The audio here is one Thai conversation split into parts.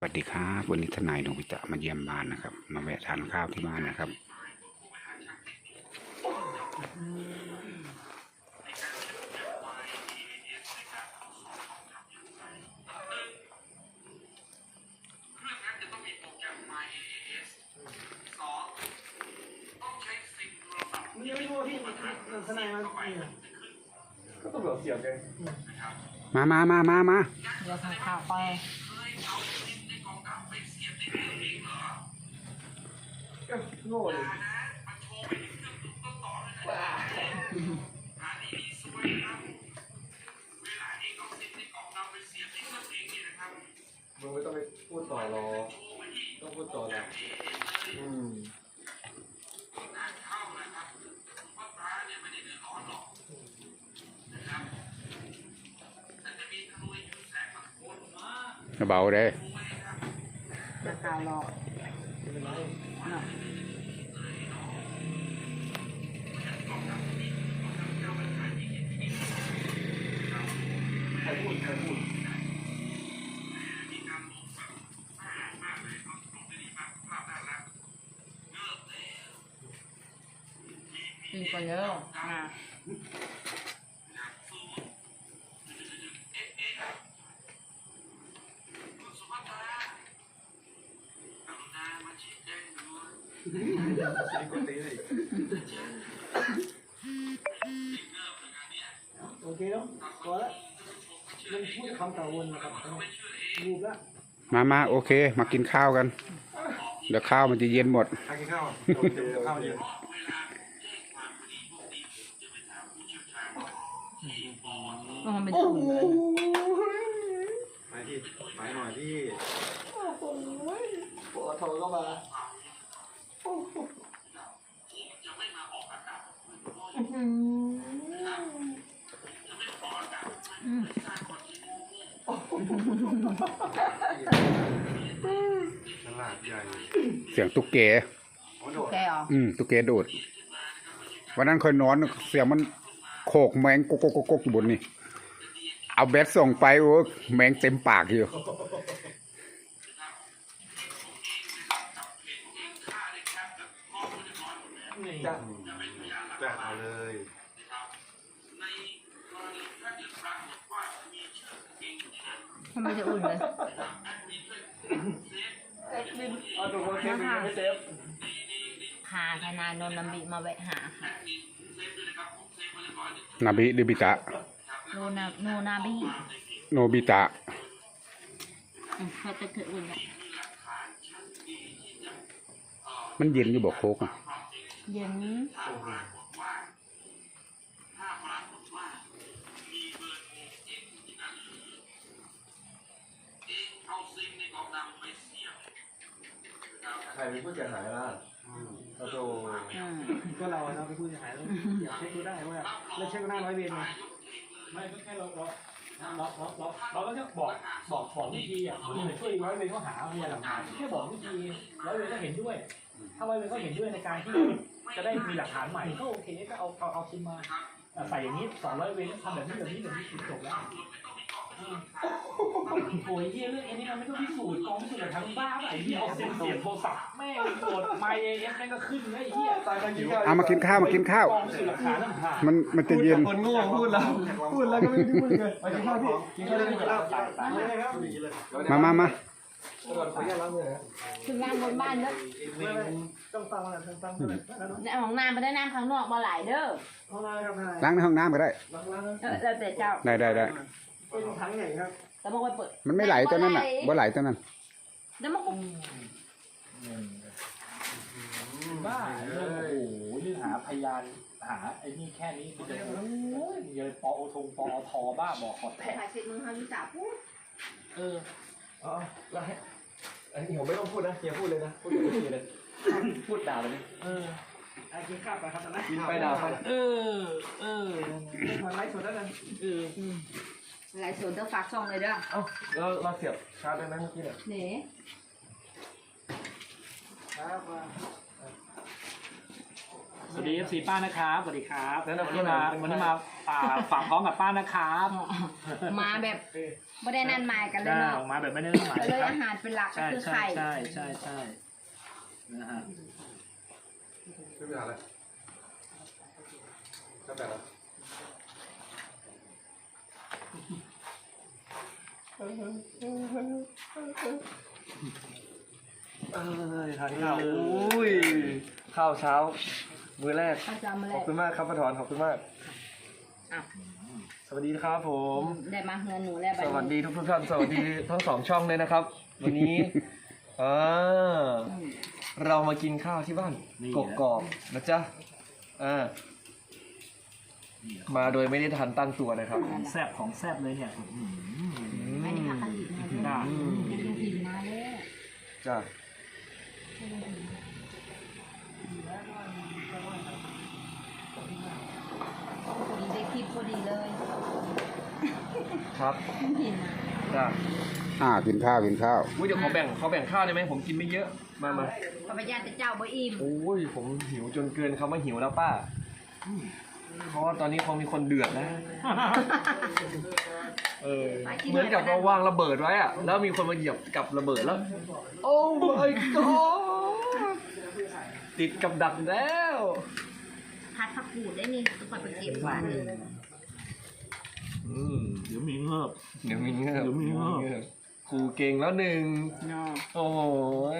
สวัสดีครับวันนี้ทนายหนงวิจะมาเยี่ยมบ้านนะครับ มาแวะทานข้าวที่บ้านนะครับมึงยังไม่รู้ว่าพี่ทนายมาเนี่ยก็ตำรวจเสียบไงมามามามามาเดี๋ยวทำข่าวไปก็ โง่เลยมึงไม่ต้องไปพูดต่อหรอกต้องพูดต่อแหละอืมเบาเลาวรอไม่เป็นไรเนาะใครพูดใครพูดกินก่อนเยอะมาใช้กดตีเลย โอเคแล้วพอแล้วมันพูดคำกล่าววนนะครับรูปละมามาโอเค มากินข้าวกัน เดี๋ยวข้าวมันจะเย็นหมดใครกินข้าวโอเคข้าวเย็นมันเป็นโอ้ตุ่มโหเลยไปที่ไปหน่อยที่โอ้โหปวดท้องก็มาโอ้โห อื้อหืออืมตลาดใหญ่เสียงตุ๊กแก โอ้โดดแกเหรออืมตุ๊กแกโดด วันนั้นเคยนอนเสียงมันโขกแมงกกกกกกอยู่บนนี่ เอาแบตส่งไปโอ้แมงเต็มปากอยู่นี่จ้าจ้าเอาเลย ทำไมจะอุ่นเลยเอาตัวคนเซฟไม่เซฟพาทนายนนท์นำบิมาแวะหาค่ะนาบิดิบิตะ โนนาโนนาบิโนบิตะ อืมเขาจะเกิดอุ่นแล้วมันเย็นอยู่บอกโคกอะเย็นใครเป็นผู้เสียหายล่ะโอ้โหอืมก็เราเราไปพูดหายแล้วอยากเช็คดูได้ว่าแล้วเช็คหน้าร้อยเวรไงไม่ก็แค่เราเราเราเราเราเราก็จะบอกบอกบอกวิธีอะเหมือนช่วยร้อยเวรเขาหาพยานหลักฐานแค่บอกวิธีร้อยเวรก็เห็นด้วย ถ้าร้อยเวรก็เห็นด้วยในการที่จะได้มีหลักฐานใหม่ก็โอเคก็เอาเอาเอาคิมมาอะใส่อย่างนี้สองร้อยเวรทำแบบนี้แบบนี้แบบนี้จบแล้วอืมโอ้ยเฮียเรื่องอันนี้มันไม่ต้องพิสูจน์กองพิสูจน์หลักฐานบ้าป่ะ ไอ้เหี้ยเอาเซ็นเสียบโทรศัพท์แม่งโกรธไมเอฟแม่งก็ขึ้นแล้วไอ้เหี้ยตายกันกินข้าวเอามากินข้าวมากินข้าว กองพิสูจน์หลักฐานนั่นผ่านมันมันจะเย็น คนโง่พูดแล้วพูดแล้วก็ไม่ได้พูดเลยไปกินข้าวพี่กินข้าวได้กินข้าวตายไม่ได้ครับมามามาก่อนขออนุญาตล้างมือนะถึงงานบนบ้านเด้อไม่ไม่ต้องฟังอะไรต้องฟังอะไรแล้วเนาะในห้องน้ำไปได้น้ำข้างนอกมาหลายเด้อห้องน้ำครับทนายล้างในห้องน้ำก็ได้ล้างล้างเออแล้วแต่เจ้าได้ได้ได้ เป็นถังใหญ่ครับแต่บอกว่าเปิดมันไม่ไหลตัวนั้นอะบ่ไหลตัวนั้น เดี๋ยวมันก็บ้าเรื่องโอ้โหนี่หาพยานหาไอ้นี่แค่นี้มันจะโอ้ยมีอะไรปอโอทงปอทอบ้าบอกขอแทะถ่ายเสร็จมึงทำวิสาพูดเอออ๋อแล้วให้อันนี้ผมไม่ต้องพูดนะเฮียพูดเลยนะพูดกับพี่เลยพูดด่าเลย เออไอ้กินข้าวไปครับตอนนั้นกินไปด่าไปเออ เออมันไลฟ์สดแล้วกันเออ หลายส่วนเด้อฝากช่องเลยเด้อเอ้าเราเราเสียบชาร์จได้ไหมเมื่อกี้เนี่ยนี่ครับมาวัสดีเอฟซีป้านะครับสวัสดีครับแนะนำวันตัวนี้หน่มาอยวันนี้มาอ่าฝากท้องกับป้านะครับมาแบบไม่ได้นั่นหมายกันเลยจ้าเนาะออกมาแบบไม่ได้ตั้งหมายเลยนะครับอาหารเป็นหลักก็ใช่คือใช่ไข่ใช่ใช่ใช่นะฮะ ไม่เป็นไรก็แบบนั้น เอ้ยทานข้าวอุ้ยข้าวเช้า มื้อแรกเขาจะเอามาขแลอบกคุณมากครับป้าถอนขอบคุณมาก อะสวัสดีครับผม ได้มาเฮือนหนูแล้วสบัดวัสนี้ดีทุกทุกๆท่านสวัสดีทั้งสองช่องเลยนะครับ วันนี้อ่าอืมเรามากินข้าวที่บ้านกกอกๆนะจ๊ะอ่ามาโดยไม่ได้ทันตั้งตัวนะครับของแซ่บของแซ่บเลยเนี่ยอื้อหืออันนี้ผักกะห รี่นะด้วยได้ดูหินนะเลยจ้ะพอดีได้คลิปพอดีเลยครับหินนะจ้ะอ่ากินข้าวกินข้าวอุ้ยเดี๋ยวขอแบ่งขอแบ่งข้าวได้ไหมผมกินไม่เยอะมามาพระพญาแต่เจ้าบ่อิ่มโอ้ยผมหิวจนเกินคำว่าหิวแล้วป้า เพราะว่าตอนนี้คงมีคนเดือดแล้ว เออเหมือนกับเราวางระเบิดไว้อะแล้วมีคนมาเหยียบกับระเบิดแล้ว โอ้ my god ติดกับดักแล้วพัดผักกูดได้นี่ต้องไปเก็บหวานเลยอืมเดี๋ยวมีเงือบ เดี๋ยวมีเงือบเดี๋ยวมีเงือบบครูเก่งแล้วหนึ่งเนาะโอ้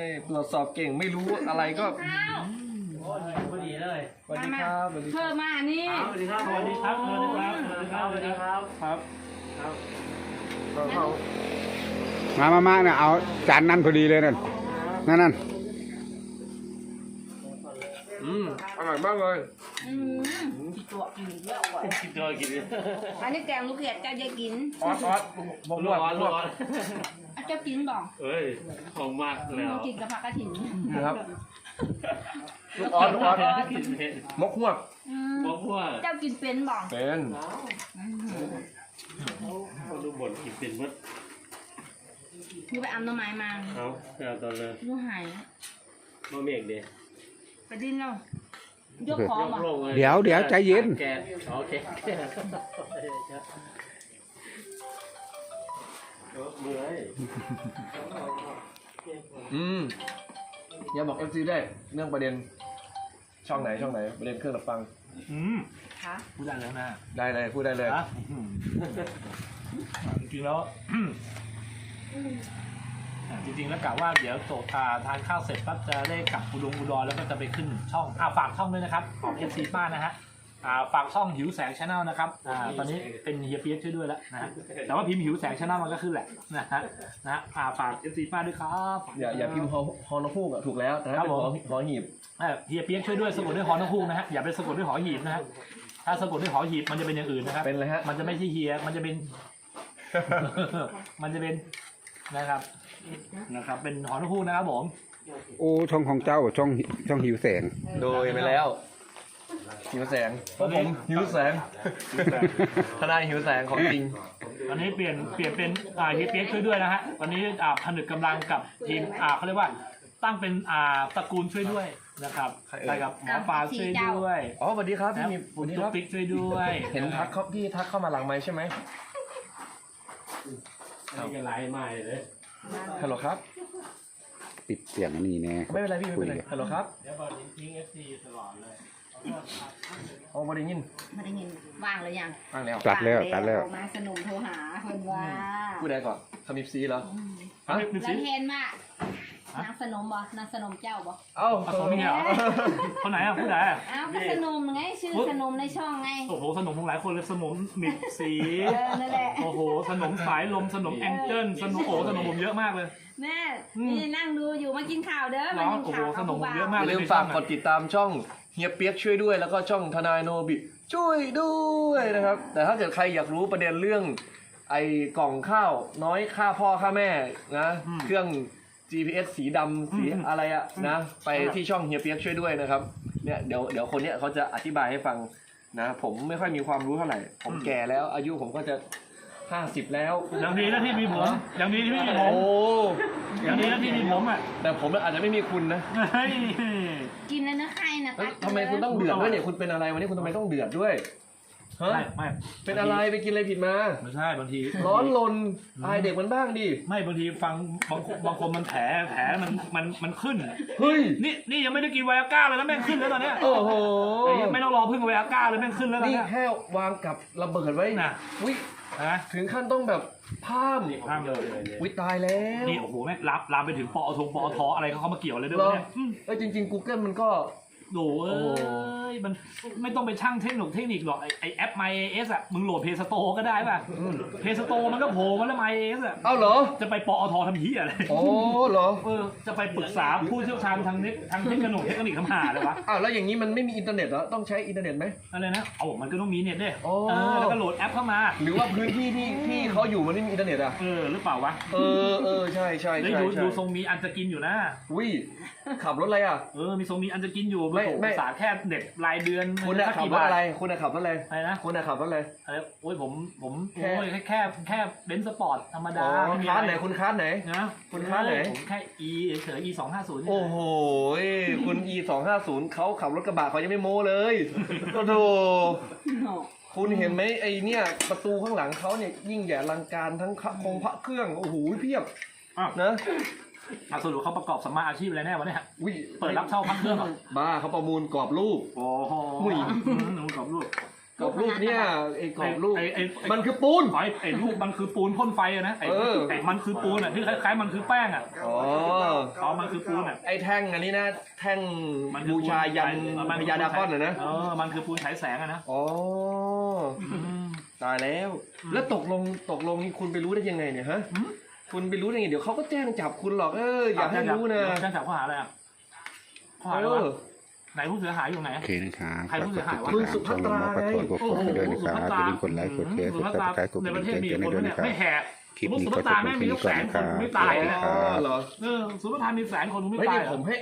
ยตรวจสอบเก่งไม่รู้อะไรก็ ข้าวโอ้ยพอดีเลยสวัสดีครับสวัสดีคเพิ่รับมมานี่ สวัสดีครับสวัสดีครับสวัสดีครับสวัสดีครับสวัสดีครับครับเขามามามาเนี่ยเอาจานนั้นพอดีเลยนั่นนั่นนั่นอืมอร่อยมากเลยอืมตัวกินเยอะกว่ากินตัวกินอันนี้แกงลูกเห็ดเจ้าจะกินออสออสบกบวกบวกอะเจ้ากินบ่เอ้ยของมากหแล้วนูกินกับผักกระถิ่นนะครับ ลูกออสลูกออสกินเผ็ดมกหวกอืมบอกว่าเจ้ากินเป็นบ่เป็นเขาดูบ่นกินเป็นมัดหนูไปเอาหน่อไม้มาเอาเอาตอนเลยหนูหายมาเมฆเดียไปดิ้นแล้วยกของบ่เดี๋ยวเดี๋ยวใจเย็น แกโอเคเมื่อย อืม อย่าบอกเอฟซีได้เรื่องประเด็นช่องไหนช่องไหนประเด็นเครื่องดับฟังอืมค่ะพูดได้แล้วนะได้เลยพูดได้เลยนะจริงๆแล้ว อะจริงๆแล้วกะว่าเดี๋ยวโตทาทานข้าวเสร็จปั๊บจะได้กลับอุดงอุดรแล้วก็จะไปขึ้นช่องอ่าฝากช่องด้วยนะครับ ของเอฟซีป้านะฮะ อ่าฝากช่องหิวแสงชาแนลนะครับอ่าตอนนี้เป็นเฮียเปียกช่วยด้วยแล้วนะฮะแต่ว่าพิมพ์หิวแสงชาแนลมันก็ขึ้นแหละนะฮะนะฮะอ่าฝากเอฟซีป้าด้วยครับอย่าอย่าพิมพ์ฮอฮอนฮูกอะถูกแล้ว แต่ถ้าเป็นครับฮผอมฮอหีบเอ่อเฮียเปียกช่วยด้วยสะกดด้วยหอนกฮูกนะฮะอย่าไปสะกดด้วยหอหีบนะฮะถ้าสะกดด้วยหอหีบมันจะเป็นอย่างอื่นนะครับเป็นเลยฮะมันจะไม่ใช่เฮียมันจะเป็น มันจะเป็นนะครับนะครับ เป็นหอนกฮูกนะครับผมโอ้ช่องของเจ้าช่องช่องหิวแสงโดยไปแล้ว หิวแสงเพราะผมหิวแสง ทนายหิวแสงของจริงตอนนี้เปลี่ยนเปลี่ยนเป็นอ่าเฮียเปียกช่วยด้วยนะฮะ วันนี้อ่าผนึกกำลังกับทีมอ่าเขาเรียกว่า ตั้งเป็นอ่าตระกูลช่วยด้วยนะครับใครเอ่ย ไปกับหมอปลาช่วยด้วยอ๋อสวัสดีครับนะพี่มีสคุวัณสดีตุ๊คกรับติ๊กช่วยด้วยเห็นทักเขาพี่ทักเข้ามาหลังไม้ใช่ไหมนี่ก็ไลฟ์ใหม่เลยฮัลโหลครับ ปิดเสียงอันนี้แน่ไม่เป็นไรพี่ไม่เป็นไรคุยกันฮัลโหลครับ เดี๋ยวบอกทิ้งเอฟซีตลอดเลย อ๋อบริยินไม่ได้ยินว่างหรือยังฟังแล้วตัดแล้วตัดแล้วมาสนุมโทรหาคนว่าพูดได้ก่อนคำมิบซีเหรอเอาไปแล้วสิเห็นว่านางสนมบ่นางสนมเจ้าบ่เอ้าเอาคนนี้เหรอคนไหนอะผู้ใดอะ อ้าวก็สนมไงชื่อสนมในช่องไง โอ้โหสนมของหลายคนเลยสนมมิดสี เออนั่นแหละ โอ้โหสนมสายลมสนมแองเจิลสนมโอ้โหสนมผมเยอะมากเลย แม่นี่นั่งดูอยู่มากินข่าวเด้อเหรมาอกินข่าวโอ้โหสนมกับเยอะผู้มาก อย่าลืมฝากกดติดตามช่อง เฮียเปียกช่วยด้วย แล้วก็ช่องทนายโนบิช่วยด้วยนะครับ แต่ถ้าเกิดใครอยากรู้ประเด็นเรื่อง ไอ้กล่องข้าวน้อยค่าพ่อค่าแม่นะเครื่อง GPS สีดำสีอะไรอะนะ ไปที่ช่องเฮียเปียกช่วยด้วยนะครับเนี่ยเดี๋ยวเดี๋ยวคนเนี้ยเขาจะอธิบายให้ฟังนะ ผมไม่ค่อยมีความรู้เท่าไหร่ ผมแก่แล้ว อายุผมก็จะ ห้าสิบแล้วอย่างดีนะที่มีผมอย่างดีที่ไม่มีผมโอ้อย่างดีนะที่มีผมอะแต่ผมอาจจะไม่มีคุณนะเฮ้ยกินแล้วนะใครนะเอ้ยตักทำไมคุณต้องเดือดด้วยเนี่ยคุณเป็นอะไรวันนี้คุณทำไมต้องเดือดด้วย ฮะไม่ไม่เป็นอะไรไปกินอะไรผิดมา ไม่ใช่บางทีร้อนลนอายเด็กมันบ้างดิ ไม่บางทีฟังบางคนบางคนมันแผลแผลมันมันมันขึ้นเฮ้ย นี่นี่ยังไม่ได้กินไวอาก้าเลยนะแม่งขึ้นแล้วตอนเนี้ยโอ้โห ไอ้เหี้ยไม่ต้องรอพึ่งไวอาก้าเลยแม่งขึ้นแล้วตอนนี่เนี้ย แค่วางกับระเบิดไว้น่ะ วินะถึงขั้นต้องแบบพามห้ามเลยวิตายแล้วนี่โอ้โหแม่งลามลามไปถึงปอทงปอทอะไรเขาเข้ามาเกี่ยวเลยด้วยเหรอวะเนี่ยอืมเอ้ยจริง ๆ Google มันก็ โอ้เอ้ย มันไม่ต้องไปช่างเทคนิคเทคนิคหรอกไอ้ไอแอป My AS อะมึงโหลดเพย์สโตร์ก็ได้ป่ะเพย์สโตร์มันก็โผล่มาแล้ว My AS อะเอ้าเหรอ จะไปปอททำเหี้ยอะไรโอ้เหรอเออจะไปปรึกษาผู้เชี่ยวชาญทางเทคทางเทคนิคเทคนิคทำหาเลยวะอ้าวแล้วอย่างนี้มันไม่มีอินเทอร์เน็ตเหรอ ต้องใช้อินเทอร์เน็ตไหม อะไรนะเอามันก็ต้องมีเน็ตด้วยโอ้ เออแล้วก็โหลดแอปเข้ามาหรือว่าพื้นที่ที่ที่เขาอยู่มันไม่มีอินเทอร์เน็ตอะ เออหรือเปล่าวะเออเออใช่ใช่แล้วใช่ดูใช่ดูทรงมีอันจะกินอยู่นะ วิขับรถอะไรอะ เออมีทรงมีอันจะกินอยู่ไม่ไม่ไม่สาแค่เน็ตรายเดือนคุณอะสักขับกี่รถบาทอะไรคุณอะขับรถอะไรอะไรนะคุณอะขับรถอะไรอะไรโอ้ยผมผมแค่โอ้ยแค่แค่แค่เบนซ์สปอร์ตธรรมอ๋ดาอไม่มีคลาสอะไหนไรคุณคลาสไหนนะคุณคลาสไหนผมแค่ e เฉย e สองห้าศูนย์โอ้โหคุณ e สองห้าศูนย์เขาขับรถกระบะเขายังไม่โม้เลยโอ้โหคุณเห็นไหมไอเนี่ยประตูข้างหลังเขาเนี่ยยิ่งใหญ่อลังการทั้งพระคงพระเครื่องโอ้โหเพียบอ้าวนะ อะสรุปเขาประกอบสัมมาอาชีพอะไรแน่วะเนี่ยวิเปิดรับเช่าพักเครื่องเหรอบ้าเขาประมูลกรอบรูป โอ้โหอุ้ย หนูกรอบรูปกรอบรูปเนี่ยไอ้กรอบรูปไอ้ไอ้ไอ้มันคือปูน ไอ้ไอ้รูปมันคือปูนพ่นไฟอะนะไอ้เออ ไอ้มันคือปูนอะที่คล้ายๆมันคือแป้งอะอ๋อ อ๋อมันคือปูนอะไอ้แท่งอันนี้นะ แท่งมันคือบูชายันปูพญาดาก้อนเหรอนะ เออมันคือปูนฉายแสงอะนะอ๋อ ตายแล้ว แล้วตกลงตกลงนี่คุณไปรู้ได้ยังไงเนี่ยฮะหืม คุณไปรู้ได้ไงเดี๋ยวเขาก็แจ้งจับคุณหรอกเอออย่าให้รู้นะแจ้งจับข้อหาอะไรอะข้อหาเออะไรวะอไหนผู้เสียหายอยู่ไหนโอเคนะครับใครผู้เสียหายวะคุณสุภัตราขอโทษกดโอ้โหไปด้วยนะสุคภัรับตอย่าราลืมกดไลค์กดแชร์กสุดภัซับตราสไครต์กดกในระประเทดิ่ศงมีแจ้งคเตือนนเนี่ด้วยยนะครับไม่แห่คลิปนี้สุก็ภัตจราบแม่งเพียงมีเท่าลูกแสนี้นก่อนคนนะคไม่รับตายอ๋นะอเหรอเออสุภัตรามีแสนคนไม่เฮ้ยตายนี่เหรอผมให้